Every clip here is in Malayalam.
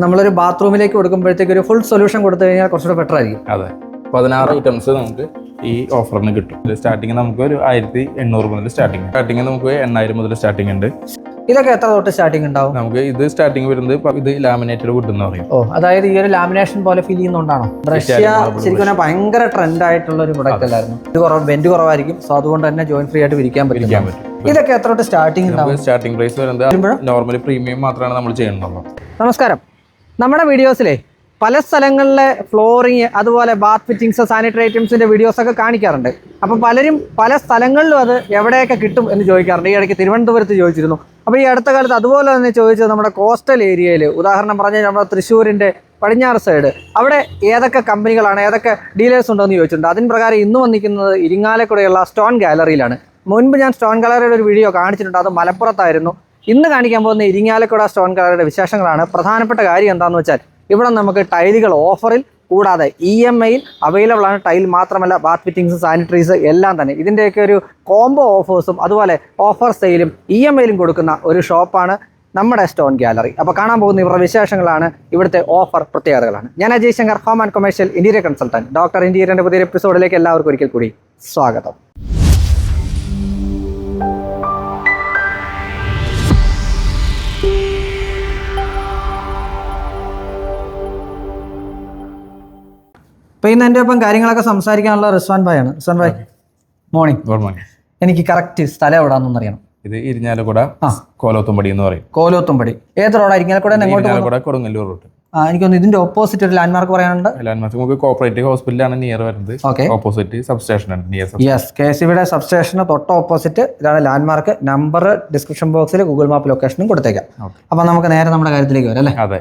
നമ്മളൊരു ബാത്റൂമിലേക്ക് കൊടുക്കുമ്പോഴത്തേക്ക് ഒരു ഫുൾ സൊല്യൂഷൻ കൊടുത്തു കഴിഞ്ഞാൽ കുറച്ചുകൂടെ ബെറ്റർ ആയിരിക്കും. അതെ. പതിനാറ് ഐറ്റംസ് നമുക്ക് ഈ ഓഫറിന് കിട്ടും. സ്റ്റാർട്ടിങ് നമുക്ക് ഒരു ആയിരത്തി എണ്ണൂറ് മുതൽ സ്റ്റാർട്ടിങ് സ്റ്റാർട്ടിങ് നമുക്ക് എണ്ണായിരം മുതൽ സ്റ്റാർട്ടിങ് ഉണ്ട്. ഇതൊക്കെ എത്ര തൊട്ട് സ്റ്റാർട്ടിങ് ഉണ്ടാവും? നമുക്ക് ഇത് സ്റ്റാർട്ടിംഗ് വരുന്നത് ഇത് ലാമിനേറ്റഡ് വുഡ് എന്ന് പറയും. ഓ അതായത് ഈ ഒരു ലാമിനേഷൻ പോലെ ഫീൽ ചെയ്യുന്നതുകൊണ്ടാണോ റഷ്യ ശരിക്കും ഭയങ്കര ട്രെൻഡ് ആയിട്ടുള്ള ഒരു പ്രൊഡക്റ്റ് അല്ലായിരുന്നു. ഇത് കുറവ് ബെൻഡ് കുറവായിരിക്കും. സോ അതുകൊണ്ട് തന്നെ ജോയിൻ ഫ്രീ ആയിട്ട് വിരിക്കാൻ പറ്റും. ഇതൊക്കെ എത്ര തൊട്ട് നമുക്ക് സ്റ്റാർട്ടിംഗ് പ്രൈസ് വരുന്നത് നോർമലി പ്രീമിയം മാത്രമാണ് നമ്മൾ ചെയ്യുന്നുള്ളൂ നമസ്കാരം. നമ്മുടെ വീഡിയോസിലെ പല സ്ഥലങ്ങളിലെ ഫ്ലോറിങ് അതുപോലെ ബാത്ത് ഫിറ്റിങ്സ് സാനിറ്ററി ഐറ്റംസിന്റെ വീഡിയോസൊക്കെ കാണിക്കാറുണ്ട്. അപ്പോൾ പലരും പല സ്ഥലങ്ങളിലും അത് എവിടെയൊക്കെ കിട്ടും എന്ന് ചോദിക്കാറുണ്ട്. ഈ ഇടയ്ക്ക് തിരുവനന്തപുരത്ത് ചോദിച്ചിരുന്നു. അപ്പോൾ ഈ അടുത്ത കാലത്ത് അതുപോലെ തന്നെ ചോദിച്ചത് നമ്മുടെ കോസ്റ്റൽ ഏരിയയിൽ ഉദാഹരണം പറഞ്ഞാൽ നമ്മുടെ തൃശ്ശൂരിന്റെ പടിഞ്ഞാറ് സൈഡ് അവിടെ ഏതൊക്കെ കമ്പനികളാണ് ഏതൊക്കെ ഡീലേഴ്സ് ഉണ്ടെന്ന് ചോദിച്ചിട്ടുണ്ട്. അതിന് പ്രകാരം ഇന്ന് വന്നിരിക്കുന്നത് ഇരിങ്ങാലക്കുടയുള്ള സ്റ്റോൺ ഗാലറിയിലാണ് മുൻപ് ഞാൻ സ്റ്റോൺ ഗാലറിയുടെ ഒരു വീഡിയോ കാണിച്ചിട്ടുണ്ട്. അത് മലപ്പുറത്തായിരുന്നു. ഇന്ന് കാണിക്കാൻ പോകുന്ന ഇരിങ്ങാലക്കുട സ്റ്റോൺ കളറുടെ വിശേഷങ്ങളാണ്. പ്രധാനപ്പെട്ട കാര്യം എന്താണെന്ന് വെച്ചാൽ ഇവിടെ നമുക്ക് ടൈലുകൾ ഓഫറിൽ കൂടാതെ ഇ എം ഐയിൽ അവൈലബിൾ ആണ്. ടൈൽ മാത്രമല്ല ബാത്ത് ഫിറ്റിങ്സ് സാനിറ്ററീസ് എല്ലാം തന്നെ. ഇതിന്റെയൊക്കെ ഒരു കോംബോ ഓഫേഴ്സും അതുപോലെ ഓഫർ സെയിലും ഇ എം ഐയിലും കൊടുക്കുന്ന ഒരു ഷോപ്പാണ് നമ്മുടെ സ്റ്റോൺ ഗാലറി. അപ്പോൾ കാണാൻ പോകുന്ന ഇവരുടെ വിശേഷങ്ങളാണ് ഇവിടുത്തെ ഓഫർ പ്രത്യേകതകളാണ്. ഞാൻ Ajay Shankar home and commercial interior consultant doctor ഇന്റീരിയറിന്റെ പുതിയ എപ്പിസോഡിലേക്ക് എല്ലാവർക്കും ഒരിക്കൽ കൂടി സ്വാഗതം. ഇപ്പൊ ഇന്ന് എന്റെ ഒപ്പം കാര്യങ്ങളൊക്കെ സംസാരിക്കാനുള്ള റിസ്വാൻ ഭായ് ആണ്. Rizwan bhai morning good morning എനിക്ക് കറക്റ്റ് സ്ഥലം എവിടാന്നൊന്ന് അറിയണം ഇത് ഇരിഞ്ഞാലക്കുട ആ. കോലോത്തുംപടി എന്ന് പറയും. കോലോത്തുംപടി. ഏത് പോകും ഇരിഞ്ഞാലക്കുട കൊടുങ്ങല്ലൂർ റൂട്ട് ആ എനിക്കൊന്ന് ഇതിന്റെ ഓപ്പോസിറ്റ് ഒരു ലാൻഡ്മാർക്ക് പറയാനുണ്ട്. ലാൻഡ്മാർക്ക് നമുക്ക് കോപ്പറേറ്റീവ് ഹോസ്പിറ്റലാണ് നിയർ വരുന്നത്. ഓക്കെ ഓപ്പോസിറ്റ് സബ്സ്റ്റേഷൻ ആണ് നിയർ യെസ് കെ എസ് സിയുടെ സബ്സ്റ്റേഷന് തൊട്ട് ഓപ്പോസിറ്റ് ഇതാണ് ലാൻഡ്മാർക്ക് നമ്പർ ഡിസ്ക്രിപ്ഷൻ ബോക്സിൽ ഗൂഗിൾ മാപ്പ് ലൊക്കേഷനും കൊടുത്തേക്കാം. അപ്പൊ നമുക്ക് നേരെ നമ്മുടെ കാര്യത്തിലേക്ക് വരാം അല്ലേ? അതെ.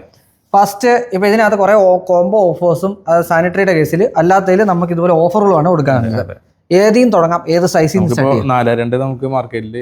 ഫസ്റ്റ് ഇപ്പൊ ഇതിനകത്ത് കുറേ കോംബോ ഓഫേഴ്സും സാനിറ്ററിയുടെ കേസിൽ അല്ലാത്തതിൽ നമുക്ക് ഇതുപോലെ ഓഫറുകളാണ് കൊടുക്കാനുള്ളത് ഏതീം തുടങ്ങാം. ഏത് സൈസിൽ നാല് രണ്ട് നമുക്ക് മാർക്കറ്റിൽ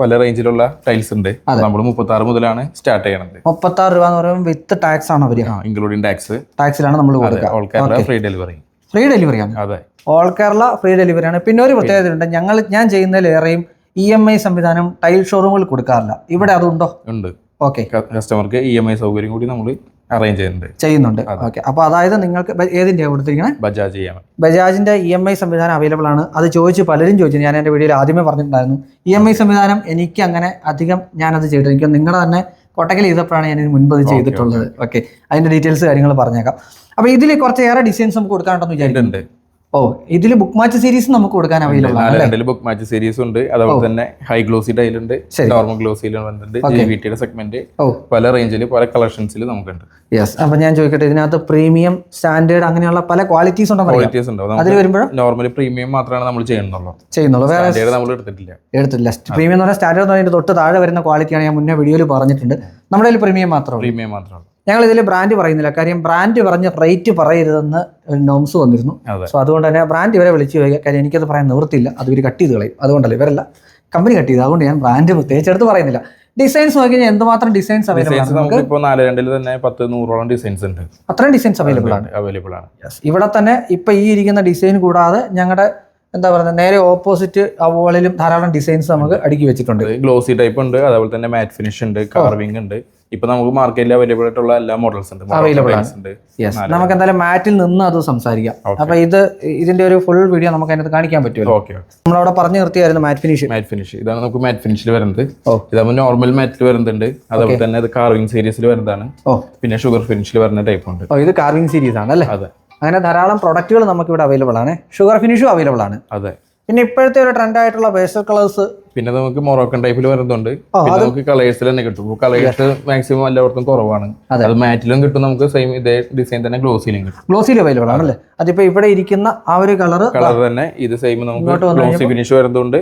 പല റേഞ്ചിലുള്ള ടൈൽസ് ഉണ്ട്. നമ്മൾ മുപ്പത്തി ആറ് മുതലാണ് സ്റ്റാർട്ട് ചെയ്യണത്. മുപ്പത്തി ആറ് രൂപ എന്ന് പറയുമ്പോൾ വിത്ത് ടാക്സ് ആണ് അവർ ഇൻക്ലൂഡിംഗ് ടാക്സ് ടാക്സിലാണ് നമ്മൾ കൊടുക്കുക. ഫ്രീ ഡെലിവറി ഫ്രീ ഡെലിവറി ആണ്. അതെ. ഓൾ കേരള ഫ്രീ ഡെലിവറി ആണ്. പിന്നെ ഒരു പ്രത്യേകത ഉണ്ട്. ഞങ്ങൾ ഞാൻ ചെയ്യുന്നതിലേറെയും ഇ എം ഐ സംവിധാനം ടൈൽ ഷോറൂമുകൾ കൊടുക്കാറില്ല. ഇവിടെ അതുണ്ടോ? ഉണ്ട്. ഓക്കെ കസ്റ്റമർക്ക് ഇ എം ഐ സൗകര്യം കൂടി നമ്മൾ അറേഞ്ച് ചെയ്യുന്നുണ്ട്. ചെയ്യുന്നുണ്ട്. ഓക്കെ. അപ്പോൾ അതായത് നിങ്ങൾക്ക് ഏതിന്റെ കൊടുത്തിരിക്കുന്നത് ബജാജ് ബജാജിന്റെ ഇ എം ഐ സംവിധാനം അവൈലബിൾ ആണ്. അത് ചോദിച്ച് പലരും ചോദിച്ചു. ഞാൻ എന്റെ വീഡിയോയിൽ ആദ്യമേ പറഞ്ഞിട്ടുണ്ടായിരുന്നു. ഇ എം ഐ സംവിധാനം എനിക്ക് അങ്ങനെ അധികം ഞാനത് ചെയ്തിരിക്കും നിങ്ങളുടെ തന്നെ കൊട്ടക്കൽ ചെയ്തപ്പോഴാണ് ഞാൻ ഇതിന് മുൻപ് ചെയ്തിട്ടുള്ളത്. ഓക്കെ. അതിന്റെ ഡീറ്റെയിൽസ് കാര്യങ്ങൾ പറഞ്ഞേക്കാം. അപ്പോൾ ഇതിൽ കുറച്ചേറെ ഡിസൈൻസ് നമുക്ക് കൊടുക്കാനുണ്ടെന്ന് വിചാരിക്കുന്നു ഉണ്ട്. ഓ ഇതിൽ ബുക്ക് മാച്ച് സീരീസ് നമുക്ക് കൊടുക്കാൻ അവൈലബിൾ ആണ് ബുക്ക് മാച്ച് സീരീസ് ഉണ്ട്. അതുപോലെ തന്നെ ഹൈ ഗ്ലോസി ടൈലുണ്ട് നോർമൽ ഗ്ലോസിയിൽ വന്നിട്ടുണ്ട്. ജി വി ടിയുടെ സെഗ്മെന്റ് പല റേഞ്ചിൽ പല കളക്ഷൻസിൽ നമുക്കുണ്ട്. യെസ് അപ്പൊ ഞാൻ ചോദിക്കട്ടെ ഇതിനകത്ത് പ്രീമിയം സ്റ്റാൻഡേർഡ് അങ്ങനെയുള്ള പല ക്വാളിറ്റീസ് അറിയാം ക്വാളിറ്റീസ് ഉണ്ടാവും അതിൽ നോർമലി പ്രീമിയം മാത്രമാണ് നമ്മൾ ചെയ്യുന്നുള്ളൂ. ചെയ്യുന്നുള്ളൂ. വേറെ സ്റ്റാൻഡേർഡ് നമ്മൾ എടുത്തിട്ടില്ല. എടുത്തിട്ടില്ല. പ്രീമിയം എന്ന് പറഞ്ഞാൽ സ്റ്റാൻഡേർഡ് തൊട്ട് താഴെ വരുന്ന ക്വാളിറ്റിയാണ് ഞാൻ മുന്നേ വീഡിയോയിൽ പറഞ്ഞിട്ടുണ്ട്. നമ്മുടെ കയ്യിൽ പ്രീമിയം മാത്രമേ പ്രീമിയം മാത്രമാണ് ഞങ്ങൾ ഇതിൽ ബ്രാൻഡ് പറയുന്നില്ല. കാര്യം ബ്രാൻഡ് പറഞ്ഞ് റേറ്റ് പറയരുതെന്ന് നോംസ് വന്നിരുന്നു. സോ അതുകൊണ്ട് തന്നെ ബ്രാൻഡ് ഇവരെ വിളിച്ചു ചോദിക്കുക. കാര്യം എനിക്കത് പറയാൻ നിവൃത്തിയില്ല. അത് ഇവർ കട്ട് ചെയ്ത് കളയും. അതുകൊണ്ടല്ല ഇവരല്ല കമ്പനി കട്ട് ചെയ്തു അതുകൊണ്ട് ഞാൻ ബ്രാൻഡ് പ്രത്യേകിച്ച് എടുത്ത് പറയുന്നില്ല. ഡിസൈൻസ് നോക്കി കഴിഞ്ഞാൽ എന്തുമാത്രം ഡിസൈൻസ് അവൈലബിൾ ആണ്? നമുക്ക് ഇപ്പോൾ നാല് രണ്ടിൽ തന്നെ പത്ത് നൂറോളം ഡിസൈൻസ് ഉണ്ട്. അത്രയും ഡിസൈൻസ് അവൈലബിൾ ആണ്. അവൈലബിൾ ആണ്. ഇവിടെ തന്നെ ഇപ്പൊ ഈ ഇരിക്കുന്ന ഡിസൈൻ കൂടാതെ ഞങ്ങളുടെ എന്താ പറയുക നേരെ ഓപ്പോസിറ്റ് ആ വോളിലും ധാരാളം ഡിസൈൻസ് നമുക്ക് അടുക്കി വെച്ചിട്ടുണ്ട്. ഗ്ലോസി ടൈപ്പ് ഉണ്ട്. അതുപോലെ തന്നെ മാറ്റ് ഫിനിഷ് ഉണ്ട്. കാർവിംഗ് ഉണ്ട്. ഇപ്പൊ നമുക്ക് മാർക്കറ്റിൽ അവൈലബിൾ ആയിട്ടുള്ള എല്ലാ മോഡൽസ് ഉണ്ട്. അവൈലബിൾ ഉണ്ട്. യെസ് നമുക്ക് എന്തായാലും മാറ്റിൽ നിന്ന് അത് സംസാരിക്കാം. അപ്പൊ ഇത് ഇതിന്റെ ഒരു ഫുൾ വീഡിയോ നമുക്ക് അതിനകത്ത് കാണിക്കാൻ പറ്റുമല്ലോ. ഓക്കെ നമ്മളവിടെ പറഞ്ഞു നിർത്തിയായിരുന്നു മാറ്റ് ഫിനിഷ് മാറ്റ് ഫിനിഷ് ഇതാണ് നമുക്ക് മാറ്റ് ഫിനിഷിൽ വരുന്നത്. ഇതാകുമ്പോൾ നോർമൽ മാറ്റിൽ വരുന്നുണ്ട്. അതുപോലെ തന്നെ ഇത് കാർവിംഗ് സീരീസിൽ വരുന്നതാണ്. പിന്നെ ഷുഗർ ഫിനിഷിൽ വരുന്ന ടൈപ്പ് ഉണ്ട്. ഇത് കാർവിംഗ് സീരീസ് ആണ് അല്ലേ അതെ. അങ്ങനെ ധാരാളം പ്രൊഡക്റ്റുകൾ നമുക്ക് ഇവിടെ അവൈലബിൾ ആണ്. ഷുഗർ ഫിനിഷും അവൈലബിൾ ആണ്. അതെ. പിന്നെ ഇപ്പോഴത്തെ ഒരു ട്രെൻഡ് ആയിട്ടുള്ള പേസ്റ്റൽ കളേഴ്സ് പിന്നെ നമുക്ക് മൊറോക്കൻ ടൈപ്പിൽ വരുന്നുണ്ട്. പിന്നെ നമുക്ക് കളേഴ്സിൽ തന്നെ കിട്ടും. കളേഴ്സ് മാക്സിമം എല്ലായിടത്തും കുറവാണ്. അത്. മാറ്റിലും കിട്ടും നമുക്ക് സെയിം ഇതേ ഡിസൈൻ തന്നെ ഗ്ലോസിലും കിട്ടും. ഗ്ലോസിൽ അവൈലബിൾ ആണല്ലേ അതിപ്പോ ഇവിടെ ഇരിക്കുന്ന ആ ഒരു കളർ കളർ തന്നെ ഇത് സെയിം നമുക്ക് ഗ്ലോസി ഫിനിഷ് വരുന്നുണ്ട്.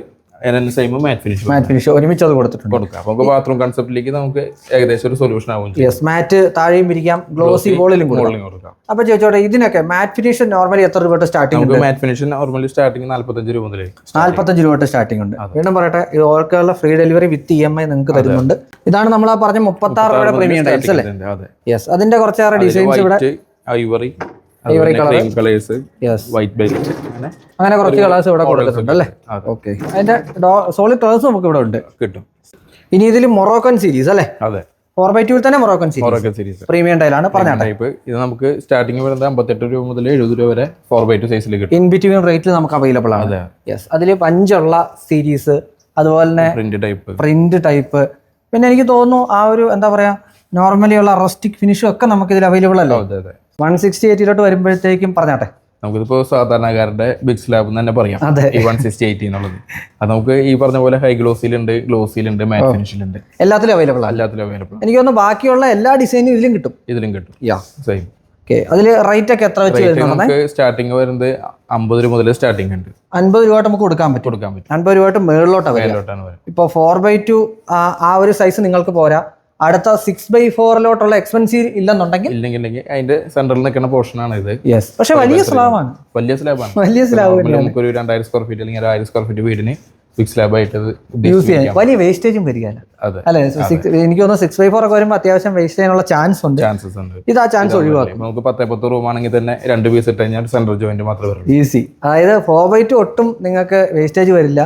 Same matte finish matte finish ഒരുമിച്ച് അത് കൊടുത്തിട്ടുണ്ട്. കൊടുക്കാം. അപ്പോൾ നമുക്ക് ബാത്റൂം കൺസെപ്റ്റിലേക്ക് നമുക്ക് ഏകദേശം ഒരു സൊല്യൂഷൻ ആവും യെസ് മാറ്റ് താഴെയും ഇരിക്കാം ഗ്ലോസി ബോളിലും കൊടുക്കാം. അപ്പോൾ ചോദിച്ചോട്ടെ ഇതിനൊക്കെ മാറ്റ് ഫിനിഷ് നോർമലി എത്ര രൂപ സ്റ്റാർട്ടിംഗ് നമുക്ക് മാറ്റ് ഫിനിഷ് നോർമലി സ്റ്റാർട്ടിങ് നാല്പത്തഞ്ച് രൂപ മുതൽ നാല്പത്തഞ്ച് രൂപ സ്റ്റാർട്ടിംഗ് ഉണ്ട്. വീണ്ടും പറയട്ടെ ഇത് ഓർക്കുള്ള free delivery with E M I നിങ്ങൾക്ക് തരുന്നുണ്ട്. ഇതാണ് നമ്മൾ ആ പറഞ്ഞ മുപ്പത്തി ആറ് രൂപയുടെ പ്രീമിയം ടൈൽസ് അല്ലേ? യെസ് അതിന്റെ കുറച്ചേറെ ഡിസൈൻസ് ഇവിടെ. Ivory ivory colours white belt അങ്ങനെ അങ്ങനെ കുറച്ച് കളേഴ്സ് ഇവിടെ കൊടുക്കുന്നുണ്ട് അല്ലേ. ഓക്കെ അതിന്റെ സോളിഡ് കളേഴ്സ് നമുക്ക് ഇവിടെ ഉണ്ട്. കിട്ടും. ഇനി ഇതിൽ മൊറോക്കൻ സീരീസ് അല്ലേ? അതെ. ഫോർ ബൈ ടു തന്നെ Moroccan series Moroccan series premium ടൈലാണ് പറഞ്ഞ ടൈപ്പ് ഇത് നമുക്ക് സ്റ്റാർട്ടിങ് വരുന്നത് അമ്പത്തെട്ട് രൂപ മുതൽ എഴുപത് രൂപ വരെ ഫോർ ബൈ ടു സൈസിൽ കിട്ടും. ഇൻ ബിറ്റ്വീൻ റേറ്റിൽ നമുക്ക് അവൈലബിൾ ആണ്. അതെ. യെസ് അതിൽ പഞ്ചുള്ള സീരീസ് അതുപോലെ തന്നെ പ്രിന്റ് ടൈപ്പ് പ്രിന്റ് ടൈപ്പ് പിന്നെ എനിക്ക് തോന്നുന്നു ആ ഒരു എന്താ പറയാ നോർമലി ഉള്ള റസ്റ്റിക് ഫിനിഷും ഒക്കെ നമുക്ക് ഇതിൽ അവൈലബിൾ അല്ലേ? അതെ അതെ. വൺ സിക്സ്റ്റി എയ്റ്റിലോട്ട് വരുമ്പോഴത്തേക്കും പറഞ്ഞാട്ടെ. നമുക്കിതിപ്പോ സാധാരണക്കാരുടെ ബിഗ് സ്ലാബ് എന്ന് തന്നെ പറയാം. ഈ വൺ സിക്സ്റ്റി എയ്റ്റി എന്നുള്ളത്. അത് നമുക്ക് ഈ പറഞ്ഞ പോലെ ഹൈ ഗ്ലോസിലുണ്ട് ഗ്ലോസിലുണ്ട് മാറ്റ് ഫിനിഷിലുണ്ട് എല്ലാത്തിലും അവൈലബിൾ എല്ലാത്തിലും അവൈലബിൾ എനിക്ക് തോന്നുന്നു ബാക്കിയുള്ള എല്ലാ ഡിസൈനും ഇതിലും കിട്ടും. ഇതിലും കിട്ടും. യാ സെയിം അതിൽ റേറ്റ് ഒക്കെ എത്ര വെച്ച് നമുക്ക് സ്റ്റാർട്ടിങ് വരുന്നത് അമ്പത് രൂപ മുതൽ സ്റ്റാർട്ടിങ് ഉണ്ട്. അൻപത് രൂപ നമുക്ക് കൊടുക്കാൻ പറ്റും. കൊടുക്കാൻ പറ്റും. അൻപത് രൂപ മേളിലോട്ടാണ് ഇപ്പൊ ഇപ്പോൾ ഫോർ ബൈ ടു ആ ഒരു സൈസ് നിങ്ങൾക്ക് പോരാ. അടുത്ത സിക്സ് ബൈ ഫോറിലോട്ടുള്ള എക്സ്പെൻസീവ് ഇല്ലെന്നുണ്ടെങ്കിൽ ഇല്ലെങ്കിൽ ഇല്ലെങ്കിൽ അതിന്റെ സെന്ററിൽ നിൽക്കുന്ന പോർഷൻ ആണ് ഇത്. യെസ് പക്ഷെ വലിയ സ്ലാബാണ് വലിയ സ്ലാബാണ് വലിയ സ്ലാബ് നമുക്കൊരു രണ്ടായിരം സ്ക്വയർ ഫീറ്റ് അല്ലെങ്കിൽ ആയിരം സ്ക്വയർ ഫീറ്റ് വീടിന് ഫിക്സ് യൂസ് ചെയ്യാൻ. വലിയ വേസ്റ്റേജും വരികയല്ല. അല്ലെ? എനിക്ക് തോന്നുന്നു സിക്സ് ബൈ ഫോർ ഒക്കെ വരുമ്പോൾ അത്യാവശ്യം വേസ്റ്റ് ചെയ്യാനുള്ള ചാൻസ് ഉണ്ട്. ചാൻസസ് ഉണ്ട്. ഇത് ആ ചാൻസ് ഒഴിവാക്കും. നമുക്ക് പത്തേ പത്ത് റൂം ആണെങ്കിൽ തന്നെ രണ്ട് പീസ് ഇട്ട് കഴിഞ്ഞാൽ സെൻട്രൽ ജോയിന്റ് മാത്രമേ ഈസി അതായത് ഫോർ ബൈ ടു ഒട്ടും നിങ്ങൾക്ക് വേസ്റ്റേജ് വരില്ല.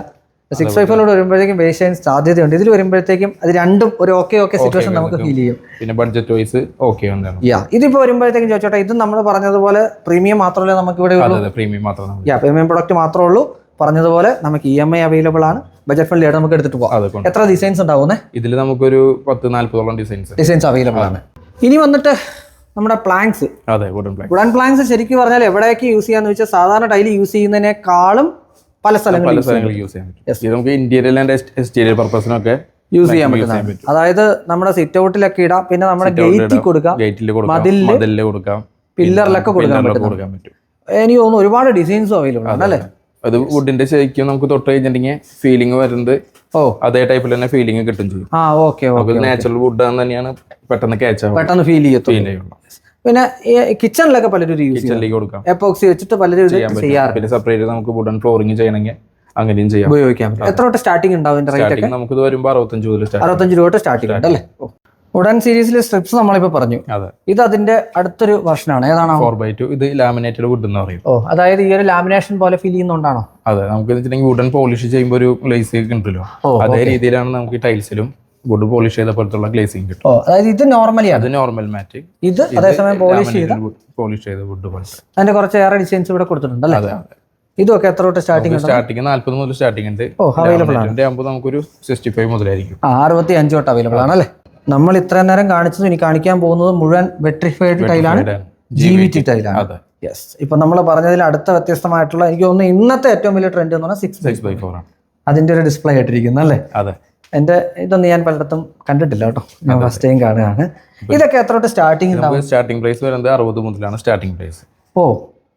സിക്സ് ഫൈവ് ഫോറിലോട്ട് വരുമ്പോഴത്തേക്കും വേസ്റ്റ് ചെയ്യാൻ സാധ്യതയുണ്ട്. ഇതിൽ വരുമ്പോഴത്തേക്കും അത് രണ്ടും ഒരു ഓക്കെ ഓക്കെ സിറ്റുവേഷൻ നമുക്ക് ഫീൽ ചെയ്യും. പിന്നെ ബഡ്ജറ്റ് വൈസ് ഓക്കെ യാ ഇതിപ്പോൾ വരുമ്പോഴത്തേക്കും ചോദിച്ചോട്ടെ ഇത് നമ്മൾ പറഞ്ഞതുപോലെ പ്രീമിയം മാത്രമല്ലേ നമുക്ക് ഇവിടെ പ്രീമിയം യാ പ്രീമിയം പ്രൊഡക്റ്റ് മാത്രമേ ഉള്ളൂ. പറഞ്ഞതുപോലെ നമുക്ക് ഇ എം ഐ അവൈലബിൾ ആണ്. ബജറ്റ് ഫ്രണ്ട്ലി ആയിട്ട് നമുക്ക് എടുത്തിട്ട് പോകാം എത്ര ഡിസൈൻസ് ഉണ്ടാവുന്നത് ഇതിൽ നമുക്കൊരു പത്ത് നാല്പതോളം ഡിസൈൻസ് ഡിസൈൻസ് അവൈലബിൾ ആണ്. ഇനി വന്നിട്ട് നമ്മുടെ പ്ലാങ്സ് അതെ വുഡൻ പ്ലാങ്സ് വുഡൻ പ്ലാങ്സ് ശരിക്കും പറഞ്ഞാൽ എവിടെയൊക്കെ യൂസ് ചെയ്യാന്ന് വെച്ചാൽ സാധാരണ ടൈൽ യൂസ് ചെയ്യുന്നതിനേക്കാളും പല സ്ഥലങ്ങളിലും സ്ഥലങ്ങളിൽ യൂസ് ചെയ്യാൻ പറ്റും. നമുക്ക് ഇന്റീരിയർ ആൻഡ് എക്സ്റ്റീരിയർ പർപ്പസിനൊക്കെ യൂസ് ചെയ്യാൻ പറ്റുന്നതാണ്. അതായത് നമ്മുടെ സിറ്റ് ഔട്ടിലൊക്കെ ഇടാം പിന്നെ നമ്മുടെ ഗേറ്റിൽ കൊടുക്കാം. മതിലിൽ കൊടുക്കാം. പില്ലറിലൊക്കെ കൊടുക്കാൻ പറ്റും. എനിക്ക് തോന്നുന്നു ഒരുപാട് ഡിസൈൻസും അവൈലബിൾ ആണ് അല്ലേ? അത് വുഡിന്റെ ശരിക്കും നമുക്ക് തൊട്ട് കഴിഞ്ഞിട്ടുണ്ടെങ്കിൽ ഫീലിംഗ് വരുന്നത് ഓ. അതേ ടൈപ്പിൽ തന്നെ ഫീലിംഗ് കിട്ടും ചെയ്യും. ആ ഓക്കെ നാച്ചുറൽ വുഡ് തന്നെയാണ് പെട്ടെന്ന് ക്യാച്ച് ആവും പെട്ടെന്ന് ഫീൽ ചെയ്യുള്ളൂ. പിന്നെ കിച്ചണിലൊക്കെ പലരും യൂസ് കൊടുക്കാം. എപ്പോക്സി വെച്ചിട്ട് പലരും ചെയ്യാറുണ്ട്. പിന്നെ സെപ്പറേറ്റ് നമുക്ക് വുഡൻ ഫ്ലോറിംഗ് ചെയ്യണമെങ്കിൽ അങ്ങനെയും ചെയ്യാം. ഉപയോഗിക്കാം. എത്ര തൊട്ട് സ്റ്റാർട്ടിംഗ് ഉണ്ടാവും റേറ്റ് നമുക്ക് വരുമ്പോൾ അറുപത്തഞ്ച് മുതൽ അറുപത്തഞ്ച് രൂപ തൊട്ട് സ്റ്റാർട്ടിംഗ് ഉണ്ട് അല്ലേ? ഉടൻ സീരീസിലെ സ്ട്രിപ്സ് നമ്മളിപ്പോ പറഞ്ഞു. ഇത് അതിന്റെ അടുത്തൊരു വർഷനാണ് ഏതാണ്? ഫോർ ബൈ ടു ഇത് ലാമിനേറ്റഡ് വുഡ് എന്ന് പറയും. ഓ അതായത് ഈ ഒരു ലാമിനേഷൻ പോലെ ഫീൽ ചെയ്യുന്നുണ്ടാണോ? അതെ. നമുക്ക് വെച്ചിട്ടുണ്ടെങ്കിൽ വുഡൻ പോളിഷ് ചെയ്യുമ്പോൾ ഒരു ഗ്ലേസിംഗ് ഉണ്ടല്ലോ. അതേ രീതിയിലാണ് നമുക്ക് ടൈൽസിലും വുഡ് പോളിഷ് ചെയ്ത പോലത്തുള്ള ഗ്ലേസിംഗ് കിട്ടും. ഓ അതായത് ഇത് നോർമലി അത് നോർമൽ മാറ്റ് ഇത് അതേസമയം പോളിഷ് ചെയ്ത പോളിഷ് ചെയ്ത വുഡ് പോലത്തെ അതിന്റെ കുറച്ച് ഏറെ ഡിസൈൻസ് ഇവിടെ കൊടുത്തിട്ടുണ്ട് അല്ലേ? ഇതൊക്കെ എത്ര തൊട്ട് സ്റ്റാർട്ടിംഗ് സ്റ്റാർട്ടിംഗ് സ്റ്റാർട്ടിങ് നാല്പത് മുതൽ സ്റ്റാർട്ടിംഗ് ഉണ്ട്. ഓ അവൈലബിൾ ആണ്. ആകുമ്പോൾ നമുക്കൊരു സിക്സ്റ്റി ഫൈവ് മുതലായിരിക്കും. അറുപത്തി അഞ്ച് തൊട്ട് അവൈലബിൾ ആണ് അല്ലേ? നമ്മൾ ഇത്രയും നേരം കാണിച്ചത് ഇനി കാണിക്കാൻ പോകുന്നത് മുഴുവൻ വെട്രിഫൈഡ് ടൈലാണ് ജി വി ടി ടൈലാണ് അതെ. യെസ് ഇപ്പൊ നമ്മൾ പറഞ്ഞതിൽ അടുത്ത വ്യത്യസ്തമായിട്ടുള്ള എനിക്ക് തോന്നുന്നു ഇന്നത്തെ ഏറ്റവും വലിയ ട്രെൻഡ് എന്ന് പറഞ്ഞാൽ സിക്സ് സിക്സ് ബൈ ഫോർ ആണ്. അതിന്റെ ഒരു ഡിസ്പ്ലേ ആയിട്ടിരിക്കുന്നു അല്ലേ? അതെ. എന്റെ ഇതൊന്നും ഞാൻ പലയിടത്തും കണ്ടിട്ടില്ല കേട്ടോ. ഞാൻ ഫസ്റ്റ് ടൈം കാണുകയാണ്. ഇതൊക്കെ എത്ര തൊട്ട് സ്റ്റാർട്ടിംഗ് സ്റ്റാർട്ടിംഗ് പ്രൈസ് വരുന്നത് അറുപത് മുതലാണ് സ്റ്റാർട്ടിംഗ് പ്രൈസ് ഓ